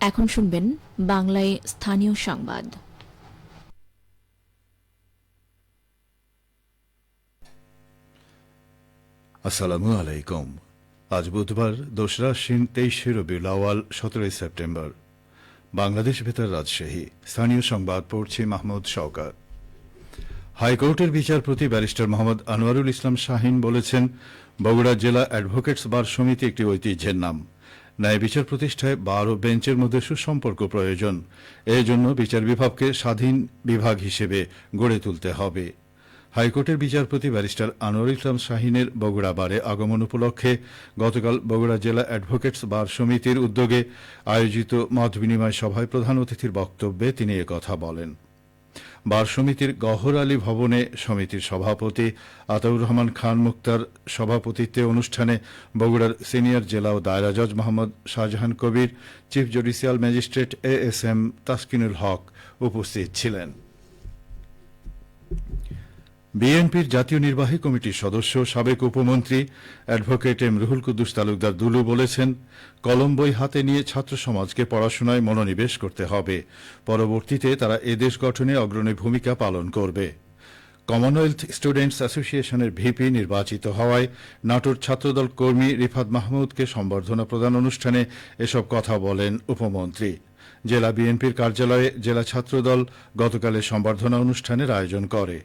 এখন শুনবেন বাংলায় স্থানীয় সংবাদ। আসসালামু আলাইকুম। আজ বুধবার, দোসরা শিন তেইশে রবিউল আওয়াল সতেরোই সেপ্টেম্বর। বাংলাদেশ বেতার রাজশাহী। স্থানীয় সংবাদ পড়ছে মাহমুদ শওকাত। হাইকোর্টের বিচারপতি ব্যারিস্টার মোহাম্মদ আনোয়ারুল ইসলাম শাহিন বলেছেন, বগুড়া জেলা অ্যাডভোকেটস বার সমিতি একটি ঐতিহ্যের নাম। ন্যায় বিচার প্রতিষ্ঠায় বার বেঞ্চের মধ্যে সুসম্পর্ক প্রয়োজন। এর জন্য বিচার বিভাগকে স্বাধীন বিভাগ হিসেবে গড়ে তুলতে হবে। হাইকোর্টের বিচারপতি ব্যারিস্টার আনোয়ার ইসলাম শাহিনের বগুড়া বারে আগমন উপলক্ষে গতকাল বগুড়া জেলা অ্যাডভোকেটস বার সমিতির উদ্যোগে আয়োজিত মত বিনিময় সভায় প্রধান অতিথির বক্তব্যে তিনি কথা বলেন। বার সমিতির গহর আলী ভবনে সমিতির সভাপতি আতাউর রহমান খান মুক্তার সভাপতিত্বে অনুষ্ঠানে বগুড়ার সিনিয়র জেলা ও দায়রা জজ Mohammad Shahjahan Kabir, chief judicial magistrate A S M Taskinul Haque উপস্থিত ছিলেন। বিএনপির জাতীয় নির্বাহী কমিটির সদস্য, সাবেক উপমন্ত্রী অ্যাডভোকেট এম রুহুল কুদ্দুস তালুকদার দুলু বলেছেন, কলম বই হাতে নিয়ে ছাত্র সমাজকে পড়াশোনায় মনোনিবেশ করতে হবে। পরবর্তীতে তারা এদেশ গঠনে অগ্রণী ভূমিকা পালন করবে। কমনওয়েলথ স্টুডেন্টস অ্যাসোসিয়েশনের ভিপি নির্বাচিত হওয়ায় নাটোর ছাত্রদল কর্মী রিফাত মাহমুদকে সম্বর্ধনা প্রদান অনুষ্ঠানে এসব কথা বলেন উপমন্ত্রী। জেলা বিএনপির কার্যালয়ে জেলা ছাত্রদল গতকালের সম্বর্ধনা অনুষ্ঠানের আয়োজন করে।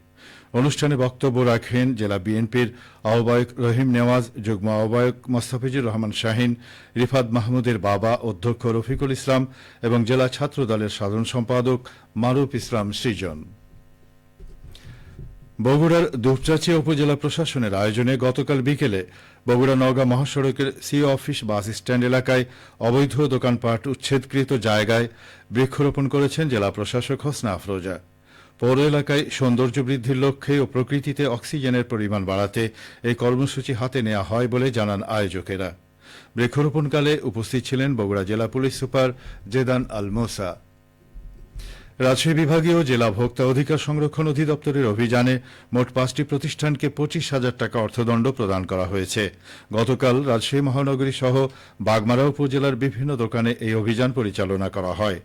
অনুষ্ঠানে বক্তব্য রাখেন জেলা বিএনপির আহ্বায়ক রহিম নেওয়াজ, যুগ্ম আহ্বায়ক মোস্তাফিজুর রহমান শাহিন, রিফাত মাহমুদের বাবা অধ্যক্ষ রফিকুল ইসলাম এবং জেলা ছাত্র দলের সাধারণ সম্পাদক মারুফ ইসলাম সৃজন। বগুড়ার দুপচাচিয়া উপজেলা প্রশাসনের আয়োজনে গতকাল বিকেলে বগুড়া নওগাঁ মহাসড়কের সি অফিস বাস স্ট্যান্ড এলাকায় অবৈধ দোকানপাট উচ্ছেদকৃত জায়গায় বৃক্ষরোপণ করেছেন জেলা প্রশাসক হোসনা আফরোজা। পৌর এলাকায় সৌন্দর্য বৃদ্ধির লক্ষ্যে ও প্রকৃতিতে অক্সিজেনের পরিমাণ বাড়াতে এই কর্মসূচি হাতে নেওয়া হয় বলে জানান আয়োজকেরা। বৃক্ষরোপণকালে উপস্থিত ছিলেন বগুড়া জেলা পুলিশ সুপার জেদান আল মোসা রাজশাহী বিভাগীয় জেলা ভোক্তা অধিকার সংরক্ষণ অধিদপ্তরের অভিযানে মোট পাঁচটি প্রতিষ্ঠানকে পঁচিশ হাজার টাকা অর্থদণ্ড প্রদান করা হয়েছে। গতকাল রাজশাহী মহানগরী সহ বাগমারা উপজেলার বিভিন্ন দোকানে এই অভিযান পরিচালনা করা হয়।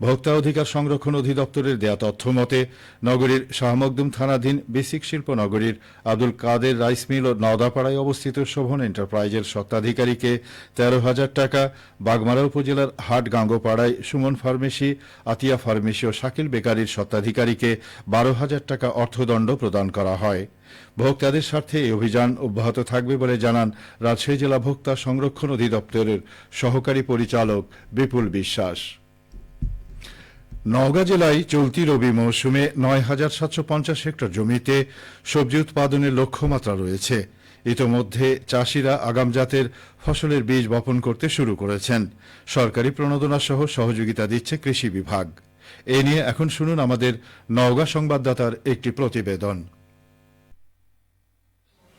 ভোক্তা অধিকার সংরক্ষণ অধিদপ্তরের দেয়া তথ্য মতে, নগরীর শাহমকদুম থানাধীন বেসিক শিল্প নগরীর আব্দুল কাদের রাইস মিল ও নওদাপাড়ায় অবস্থিত শোভন এন্টারপ্রাইজের স্বত্বাধিকারীকে তেরো হাজার টাকা, বাগমারা উপজেলার হাট গাঙ্গোপাড়ায় সুমন ফার্মেসি, আতিয়া ফার্মেসি ও শাকিল বেকারির স্বত্বাধিকারীকে বারো হাজার টাকা অর্থদণ্ড প্রদান করা হয়। ভোক্তাদের স্বার্থে এই অভিযান অব্যাহত থাকবে বলে জানান রাজশাহী জেলা ভোক্তা সংরক্ষণ অধিদপ্তরের সহকারী পরিচালক বিপুল বিশ্বাস। নওগাঁ জেলায় চলতি রবি মৌসুমে নয় হাজার সাতশো পঞ্চাশ হেক্টর জমিতে সবজি উৎপাদনের লক্ষ্যমাত্রা রয়েছে। ইতোমধ্যে চাষিরা আগাম জাতের ফসলের বীজ বপন করতে শুরু করেছেন। সরকারি প্রণোদনা সহ সহযোগিতা দিচ্ছে কৃষি বিভাগ। এ নিয়ে এখন শুনুন আমাদের নওগাঁ সংবাদদাতার একটি প্রতিবেদন।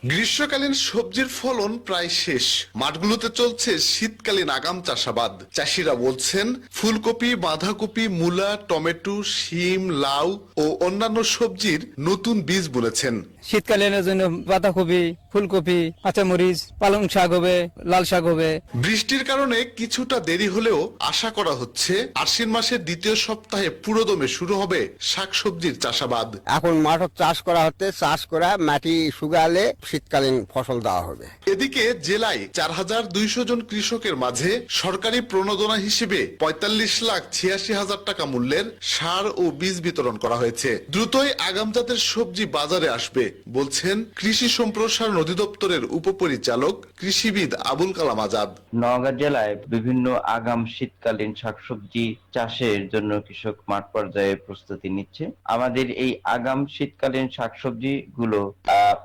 গ্রীষ্মকালীন সবজির ফলন প্রায় শেষ। মাঠগুলোতে চলছে শীতকালীন আগাম চাষাবাদ। চাষিরা বলছেন ফুলকপি বাঁধাকপি মূলা টমেটো শিম লাউ ও অন্যান্য সবজির নতুন বীজ বলেছেন। শীতকালীনের জন্য বাঁধাকপি ফুলকপি কাঁচামরিচ পালং শাক হবে লাল শাক হবে। বৃষ্টির কারণে কিছুটা দেরি হলেও আশা করা হচ্ছে আশ্বিন মাসের দ্বিতীয় সপ্তাহে পুরোদমে শুরু হবে শাকসবজির চাষাবাদ। এখন মাঠক চাষ করা হচ্ছে চাষ করা মাটি শুকালে শীতকালীন ফসল দেওয়া হবে। এদিকে জেলায় চার হাজার দুইশো জন কৃষকের মাঝে সরকারি প্রণোদনা হিসেবে পঁয়তাল্লিশ লাখ ছিয়াশি হাজার টাকা মূল্যের সার ও বীজ বিতরণ করা হয়েছে। দ্রুতই আগাম জাতের সবজি বাজারে আসবে বলছেন কৃষি সম্প্রসারণ অধিদপ্তরের উপপরিচালক কৃষিবিদ আবুল কালাম আজাদ। নওগাঁ জেলায় বিভিন্ন আগাম শীতকালীন শাকসবজি চাষের জন্য কৃষক মাঠ পর্যায়ে প্রস্তুতি নিচ্ছে। আমাদের এই আগাম শীতকালীন শাকসবজি গুলো আহ,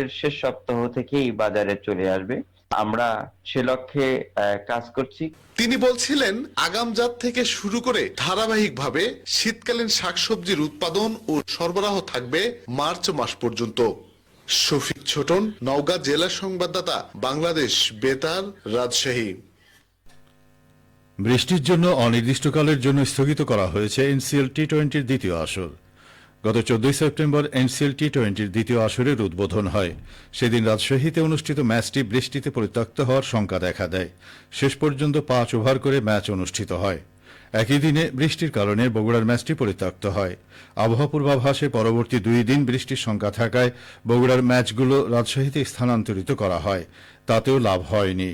অক্টোবরের শেষ সপ্তাহ থেকেই বাজারে চলে আসবে। আমরা সে লক্ষ্যে কাজ করছি। তিনি বলছিলেন আগাম জাত থেকে শুরু করে ধারাবাহিকভাবে শীতকালীন শাকসবজির উৎপাদন ও সরবরাহ থাকবে মার্চ মাস পর্যন্ত। শফিক ছোটন নওগাঁ জেলা সংবাদদাতা বাংলাদেশ বেতার রাজশাহী। বৃষ্টির জন্য অনির্দিষ্টকালের জন্য স্থগিত করা হয়েছে এনসিএল টি টোয়েন্টির দ্বিতীয় আসর। গত চোদ্দই সেপ্টেম্বর এনসিএল টি টোয়েন্টির দ্বিতীয় আসরের উদ্বোধন হয়। সেদিন রাজশাহীতে অনুষ্ঠিত ম্যাচটি বৃষ্টিতে পরিত্যক্ত হওয়ার শঙ্কা দেখা দেয়। শেষ পর্যন্ত পাঁচ ওভার করে ম্যাচ অনুষ্ঠিত হয়। একই দিনে বৃষ্টির কারণে বগুড়ার ম্যাচটি পরিত্যক্ত হয়। আবহাওয়া পূর্বাভাসে পরবর্তী দুই দিন বৃষ্টির সংখ্যা থাকায় বগুড়ার ম্যাচগুলো রাজশাহীতে স্থানান্তরিত করা হয়। তাতেও লাভ হয়নি।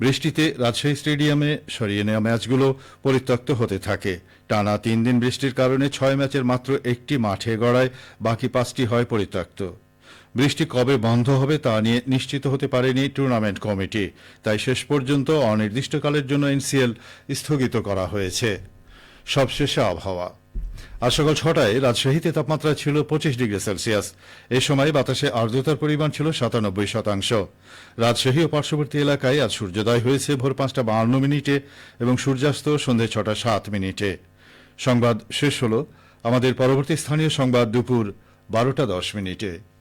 বৃষ্টিতে রাজশাহী স্টেডিয়ামে সরিয়ে নেওয়া ম্যাচগুলো পরিত্যক্ত হতে থাকে। টানা তিন দিন বৃষ্টির কারণে ছয় ম্যাচের মাত্র একটি মাঠে গড়ায় বাকি পাঁচটি হয় পরিত্যক্ত। বৃষ্টি কবে বন্ধ হবে তা নিয়ে নিশ্চিত হতে পারেনি টুর্নামেন্ট কমিটি। তাই শেষ পর্যন্ত অনির্দিষ্টকালের জন্য এনসিএল স্থগিত করা হয়েছে। সবশেষে আবহাওয়া। আজ সকাল ছটায় রাজশাহীতে তাপমাত্রা ছিল পঁচিশ ডিগ্রি সেলসিয়াস। এ সময় বাতাসে আর্দ্রতার পরিমাণ ছিল সাতানব্বই শতাংশ। রাজশাহী ও পার্শ্ববর্তী এলাকায় আজ সূর্যোদয় হয়েছে ভোর পাঁচটা বাহান্ন মিনিটে এবং সূর্যাস্ত সন্ধে ছটা সাত মিনিটে। সংবাদ শেষ হল। আমাদের পরবর্তী স্থানীয় সংবাদ দুপুর বারোটা দশ মিনিটে।